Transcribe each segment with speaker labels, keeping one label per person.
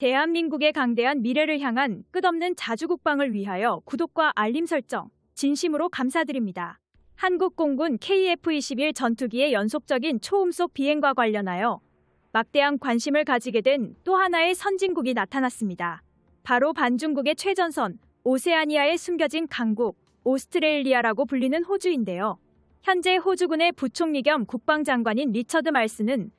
Speaker 1: 대한민국의 강대한 미래를 향한 끝없는 자주국방을 위하여 구독과 알림 설정 진심으로 감사드립니다. 한국공군 KF-21 전투기의 연속적인 초음속 비행과 관련하여 막대한 관심을 가지게 된 또 하나의 선진국이 나타났습니다. 바로 반중국의 최전선 오세아니아에 숨겨진 강국 오스트레일리아라고 불리는 호주인데요. 현재 호주군의 부총리 겸 국방장관인 리처드 말스는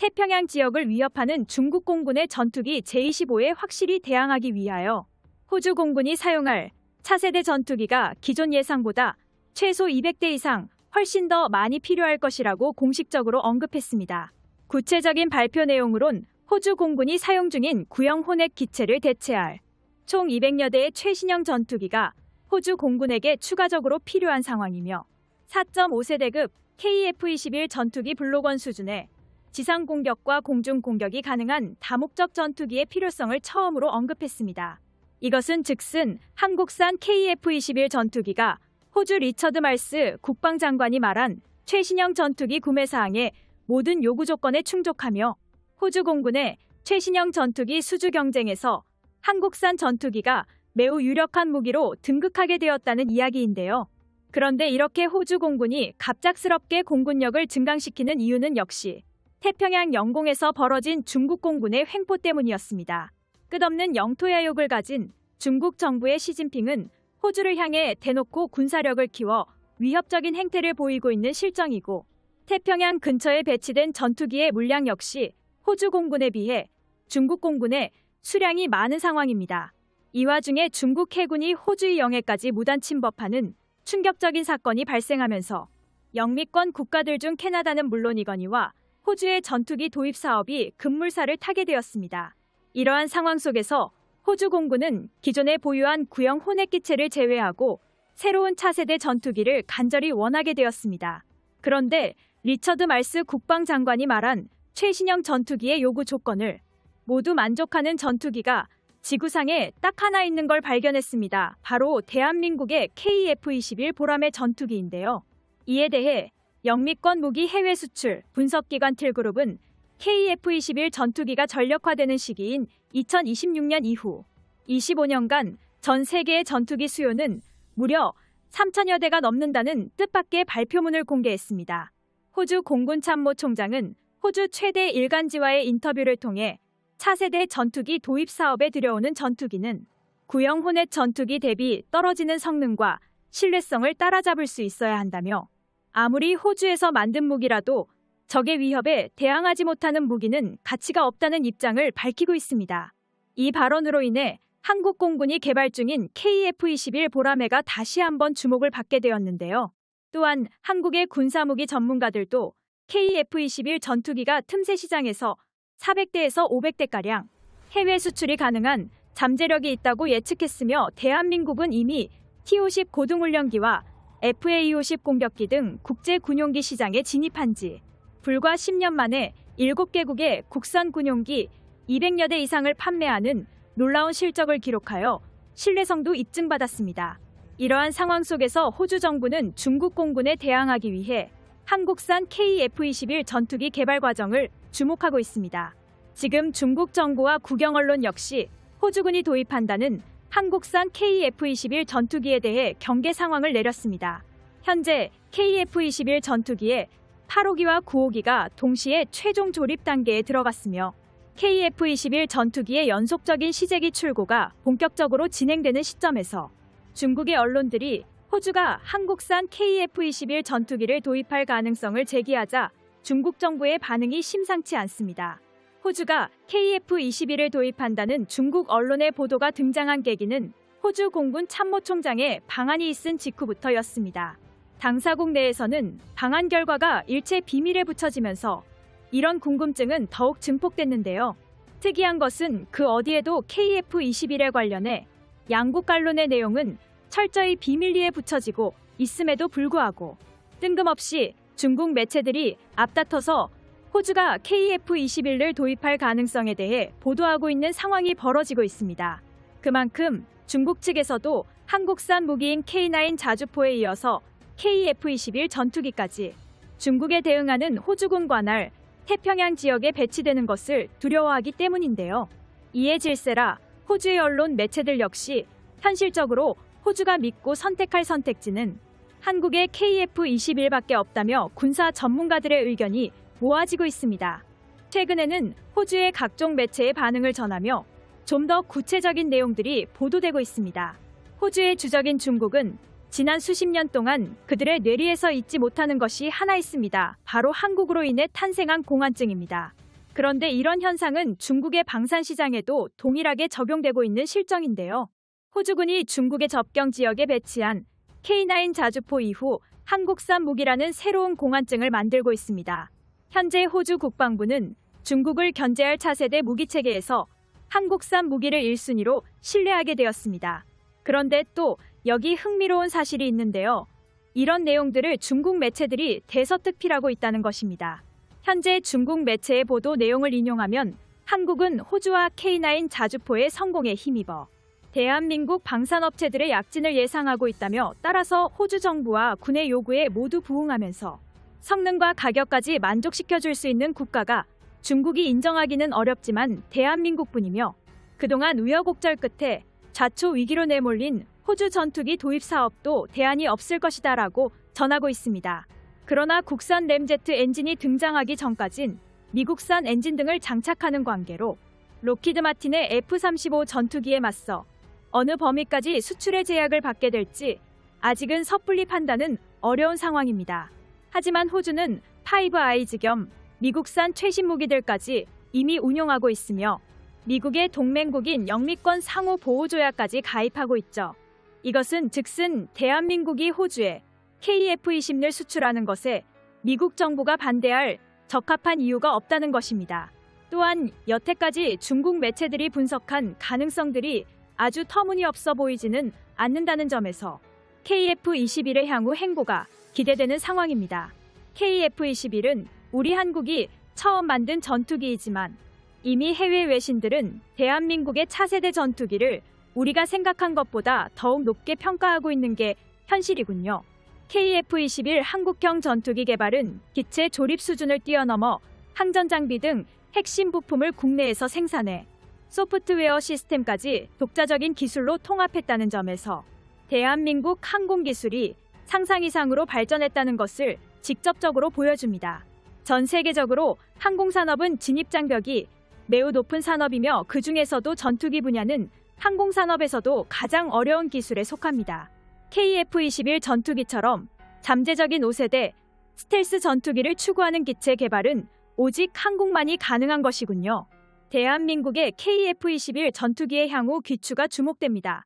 Speaker 1: 태평양 지역을 위협하는 중국 공군의 전투기 제-25에 확실히 대항하기 위하여 호주 공군이 사용할 차세대 전투기가 기존 예상보다 최소 200대 이상 훨씬 더 많이 필요할 것이라고 공식적으로 언급했습니다. 구체적인 발표 내용으론 호주 공군이 사용 중인 구형 호넷 기체를 대체할 총 200여 대의 최신형 전투기가 호주 공군에게 추가적으로 필요한 상황이며 4.5세대급 KF-21 전투기 블록원 수준의 지상 공격과 공중 공격이 가능한 다목적 전투기의 필요성을 처음으로 언급했습니다. 이것은 즉슨 한국산 KF-21 전투기가 호주 리처드 말스 국방장관이 말한 최신형 전투기 구매 사항의 모든 요구 조건에 충족하며 호주 공군의 최신형 전투기 수주 경쟁에서 한국산 전투기가 매우 유력한 무기로 등극하게 되었다는 이야기인데요. 그런데 이렇게 호주 공군이 갑작스럽게 공군력을 증강시키는 이유는 역시 태평양 영공에서 벌어진 중국 공군의 횡포 때문이었습니다. 끝없는 영토 야욕을 가진 중국 정부의 시진핑은 호주를 향해 대놓고 군사력을 키워 위협적인 행태를 보이고 있는 실정이고 태평양 근처에 배치된 전투기의 물량 역시 호주 공군에 비해 중국 군의 수량이 많은 상황입니다. 이 와중에 중국 해군이 호주의 영해까지 무단 침범하는 충격적인 사건이 발생하면서 영미권 국가들 중 캐나다는 물론이거니와 호주의 전투기 도입 사업이 급물살을 타게 되었습니다. 이러한 상황 속에서 호주 공군은 기존에 보유한 구형 호넷 기체를 제외하고 새로운 차세대 전투기를 간절히 원하게 되었습니다. 그런데 리처드 말스 국방장관이 말한 최신형 전투기의 요구 조건을 모두 만족하는 전투기가 지구상에 딱 하나 있는 걸 발견했습니다. 바로 대한민국의 KF-21 보람의 전투기인데요. 이에 대해 영미권 무기 해외 수출 분석기관 틸그룹은 KF-21 전투기가 전력화되는 시기인 2026년 이후 25년간 전 세계의 전투기 수요는 무려 3천여 대가 넘는다는 뜻밖의 발표문을 공개했습니다. 호주 공군 참모 총장은 호주 최대 일간지와의 인터뷰를 통해 차세대 전투기 도입 사업에 들여오는 전투기는 구형 호넷 전투기 대비 떨어지는 성능과 신뢰성을 따라잡을 수 있어야 한다며 아무리 호주에서 만든 무기라도 적의 위협에 대항하지 못하는 무기는 가치가 없다는 입장을 밝히고 있습니다. 이 발언으로 인해 한국 공군이 개발 중인 KF-21 보라매가 다시 한번 주목을 받게 되었는데요. 또한 한국의 군사무기 전문가들도 KF-21 전투기가 틈새 시장에서 400대에서 500대가량 해외 수출이 가능한 잠재력이 있다고 예측했으며 대한민국은 이미 T-50 고등훈련기와 FA-50 공격기 등 국제 군용기 시장에 진입한 지 불과 10년 만에 7개국의 국산 군용기 200여 대 이상을 판매하는 놀라운 실적을 기록하여 신뢰성도 입증받았습니다. 이러한 상황 속에서 호주 정부는 중국 공군에 대항하기 위해 한국산 KF-21 전투기 개발 과정을 주목하고 있습니다. 지금 중국 정부와 국영 언론 역시 호주군이 도입한다는 한국산 KF-21 전투기에 대해 경계 상황을 내렸습니다. 현재 KF-21 전투기에 8호기와 9호기가 동시에 최종 조립 단계에 들어갔으며 KF-21 전투기의 연속적인 시제기 출고가 본격적으로 진행되는 시점에서 중국의 언론들이 호주가 한국산 KF-21 전투기를 도입할 가능성을 제기하자 중국 정부의 반응이 심상치 않습니다. 호주가 KF-21을 도입한다는 중국 언론의 보도가 등장한 계기는 호주 공군 참모총장의 방안이 있은 직후부터였습니다. 당사국 내에서는 방안 결과가 일체 비밀에 붙여지면서 이런 궁금증은 더욱 증폭됐는데요. 특이한 것은 그 어디에도 KF-21에 관련해 양국 간론의 내용은 철저히 비밀리에 붙여지고 있음에도 불구하고 뜬금없이 중국 매체들이 앞다퉈서 호주가 KF-21을 도입할 가능성에 대해 보도하고 있는 상황이 벌어지고 있습니다. 그만큼 중국 측에서도 한국산 무기인 K9 자주포에 이어서 KF-21 전투기까지 중국에 대응하는 호주군 관할 태평양 지역에 배치되는 것을 두려워하기 때문인데요. 이에 질세라 호주의 언론 매체들 역시 현실적으로 호주가 믿고 선택할 선택지는 한국의 KF-21밖에 없다며 군사 전문가들의 의견이 모아지고 있습니다. 최근에는 호주의 각종 매체의 반응을 전하며 좀 더 구체적인 내용들이 보도되고 있습니다. 호주의 주적인 중국은 지난 수십 년 동안 그들의 뇌리에서 잊지 못하는 것이 하나 있습니다. 바로 한국으로 인해 탄생한 공안증입니다. 그런데 이런 현상은 중국의 방산 시장에도 동일하게 적용되고 있는 실정인데요. 호주군이 중국의 접경 지역에 배치한 K9 자주포 이후 한국산 무기라는 새로운 공안증을 만들고 있습니다. 현재 호주 국방부는 중국을 견제할 차세대 무기 체계에서 한국산 무기를 1순위로 신뢰하게 되었습니다. 그런데 또 여기 흥미로운 사실이 있는데요. 이런 내용들을 중국 매체들이 대서특필하고 있다는 것입니다. 현재 중국 매체의 보도 내용을 인용하면 한국은 호주와 K9 자주포의 성공에 힘입어 대한민국 방산업체들의 약진을 예상하고 있다며 따라서 호주 정부와 군의 요구에 모두 부응하면서 성능과 가격까지 만족시켜줄 수 있는 국가가 중국이 인정하기는 어렵지만 대한민국뿐이며 그동안 우여곡절 끝에 좌초 위기로 내몰린 호주 전투기 도입 사업도 대안이 없을 것이다 라고 전하고 있습니다. 그러나 국산 램제트 엔진이 등장하기 전까진 미국산 엔진 등을 장착하는 관계로 로키드 마틴의 F-35 전투기에 맞서 어느 범위까지 수출의 제약을 받게 될지 아직은 섣불리 판단은 어려운 상황입니다. 하지만 호주는 파이브 아이즈 겸 미국산 최신 무기들까지 이미 운용하고 있으며 미국의 동맹국인 영미권 상호 보호 조약까지 가입하고 있죠. 이것은 즉슨 대한민국이 호주에 KF-20을 수출하는 것에 미국 정부가 반대할 적합한 이유가 없다는 것입니다. 또한 여태까지 중국 매체들이 분석한 가능성들이 아주 터무니없어 보이지는 않는다는 점에서 KF-21의 향후 행보가 기대되는 상황입니다. KF-21은 우리 한국이 처음 만든 전투기이지만 이미 해외 외신들은 대한민국의 차세대 전투기를 우리가 생각한 것보다 더욱 높게 평가하고 있는 게 현실이군요. KF-21 한국형 전투기 개발은 기체 조립 수준을 뛰어넘어 항전 장비 등 핵심 부품을 국내에서 생산해 소프트웨어 시스템까지 독자적인 기술로 통합했다는 점에서 대한민국 항공 기술이 상상 이상으로 발전했다는 것을 직접적으로 보여줍니다. 전 세계적으로 항공산업은 진입장벽이 매우 높은 산업이며 그 중에서도 전투기 분야는 항공산업에서도 가장 어려운 기술에 속합니다. KF-21 전투기처럼 잠재적인 5세대 스텔스 전투기를 추구하는 기체 개발은 오직 한국만이 가능한 것이군요. 대한민국의 KF-21 전투기의 향후 귀추가 주목됩니다.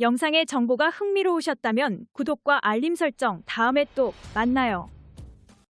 Speaker 1: 영상의 정보가 흥미로우셨다면 구독과 알림 설정 다음에 또 만나요.